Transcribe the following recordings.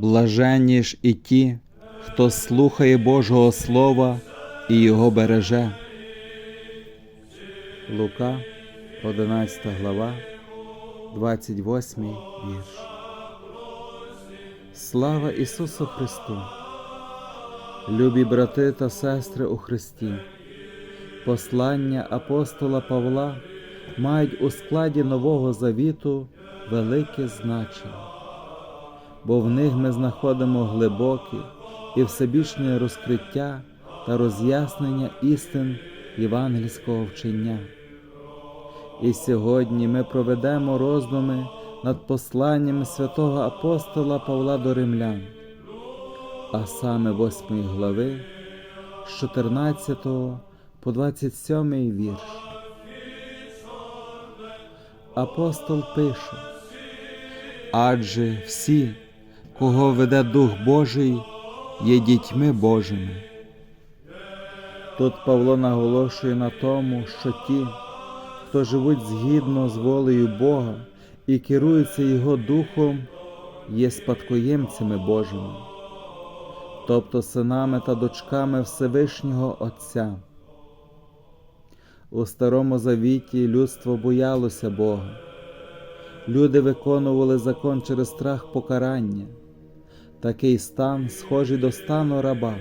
Блаженні ж і ті, хто слухає Божого Слова і його береже. Лука, 11 глава, 28 вірш. Слава Ісусу Христу! Любі брати та сестри у Христі! Послання апостола Павла мають у складі Нового Завіту велике значення бо в них ми знаходимо глибоке і всебічне розкриття та роз'яснення істин євангельського вчення. І сьогодні ми проведемо роздуми над посланням святого апостола Павла до римлян, а саме 8 глави з 14 по 27 вірш. Апостол пише, адже всі, кого веде Дух Божий, є дітьми Божими. Тут Павло наголошує на тому, що ті, хто живуть згідно з волею Бога і керуються Його Духом, є спадкоємцями Божими, тобто синами та дочками Всевишнього Отця. У Старому Завіті людство боялося Бога. Люди виконували закон через страх покарання. Такий стан схожий до стану раба.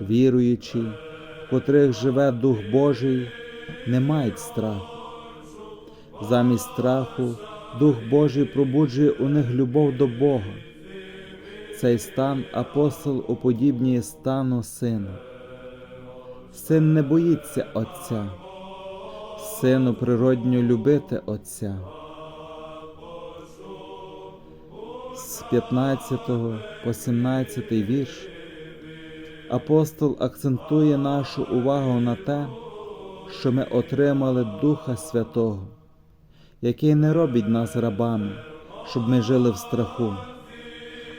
Віруючі, в котрих живе Дух Божий, не мають страху. Замість страху Дух Божий пробуджує у них любов до Бога. Цей стан апостол уподібнює стану сина. Син не боїться Отця, сину природньо любити Отця. 15 по 17 вірш апостол акцентує нашу увагу на те, що ми отримали Духа Святого, який не робить нас рабами, щоб ми жили в страху,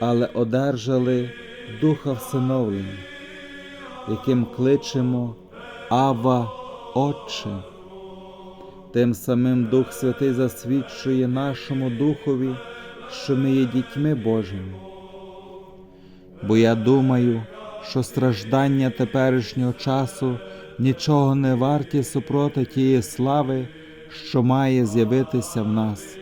але одержали Духа всиновлення, яким кличемо Ава Отче. Тим самим Дух Святий засвідчує нашому Духові що ми є дітьми Божими. Бо я думаю, що страждання теперішнього часу нічого не варті супроти тієї слави, що має з'явитися в нас.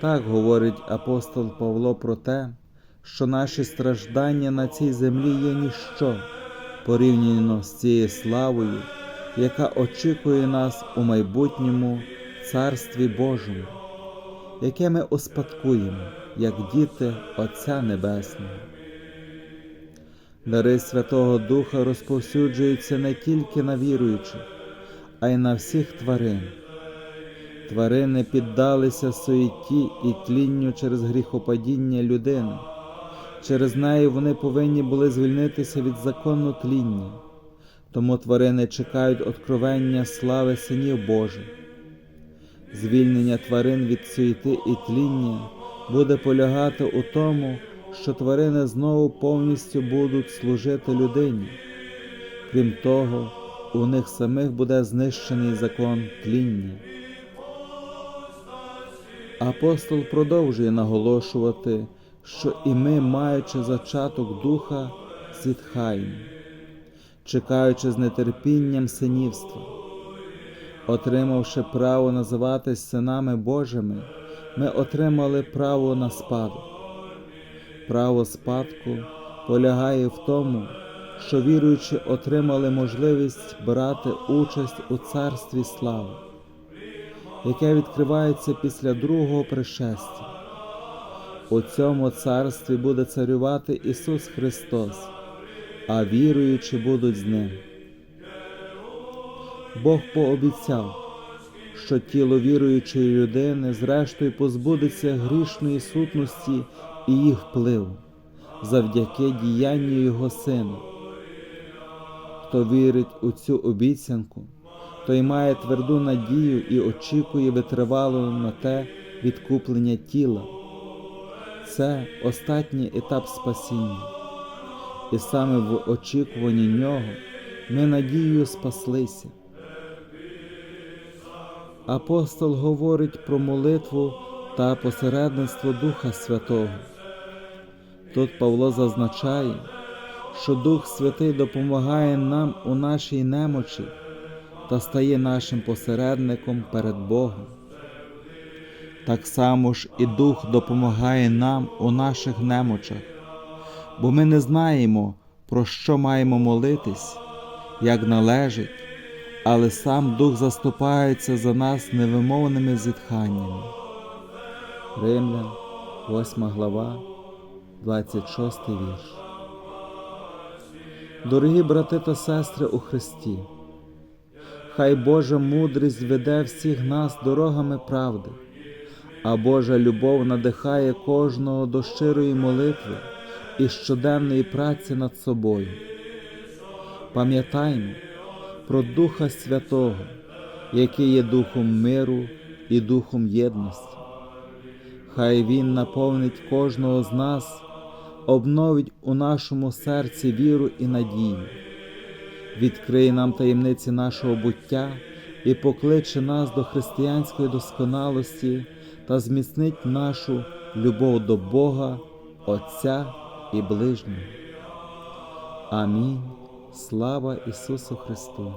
Так говорить апостол Павло про те, що наші страждання на цій землі є ніщо порівняно з цією славою, яка очікує нас у майбутньому Царстві Божому яке ми успадкуємо, як діти Отця Небесного. Дари Святого Духа розповсюджуються не тільки на віруючих, а й на всіх тварин. Тварини піддалися суеті і тлінню через гріхопадіння людини. Через неї вони повинні були звільнитися від закону тління, тому тварини чекають откровення слави синів Божих. Звільнення тварин від суєти і тління буде полягати у тому, що тварини знову повністю будуть служити людині. Крім того, у них самих буде знищений закон тління. Апостол продовжує наголошувати, що і ми, маючи зачаток духа, зітхаємо, чекаючи з нетерпінням синівства. Отримавши право називатись синами Божими, ми отримали право на спадок. Право спадку полягає в тому, що віруючі отримали можливість брати участь у царстві слави, яке відкривається після другого пришестя. У цьому царстві буде царювати Ісус Христос, а віруючі будуть з Ним. Бог пообіцяв, що тіло віруючої людини зрештою позбудеться грішної сутності і їх впливу завдяки діянню Його Сина. Хто вірить у цю обіцянку, той має тверду надію і очікує витривало на те відкуплення тіла. Це останній етап спасіння, і саме в очікуванні нього ми надією спаслися. Апостол говорить про молитву та посередництво Духа Святого. Тут Павло зазначає, що Дух Святий допомагає нам у нашій немочі та стає нашим посередником перед Богом. Так само ж і Дух допомагає нам у наших немочах, бо ми не знаємо, про що маємо молитись, як належить, але сам Дух заступається за нас невимовними зітханнями. Римлян, 8 глава, 26 вірш. Дорогі брати та сестри у Христі, хай Божа мудрість веде всіх нас дорогами правди, а Божа любов надихає кожного до щирої молитви і щоденної праці над собою. Пам'ятаймо про Духа Святого, який є Духом миру і Духом єдності. Хай Він наповнить кожного з нас, обновить у нашому серці віру і надію, відкриє нам таємниці нашого буття і покличе нас до християнської досконалості та зміцнить нашу любов до Бога, Отця і ближнього. Амінь. Слава Ісусу Христу!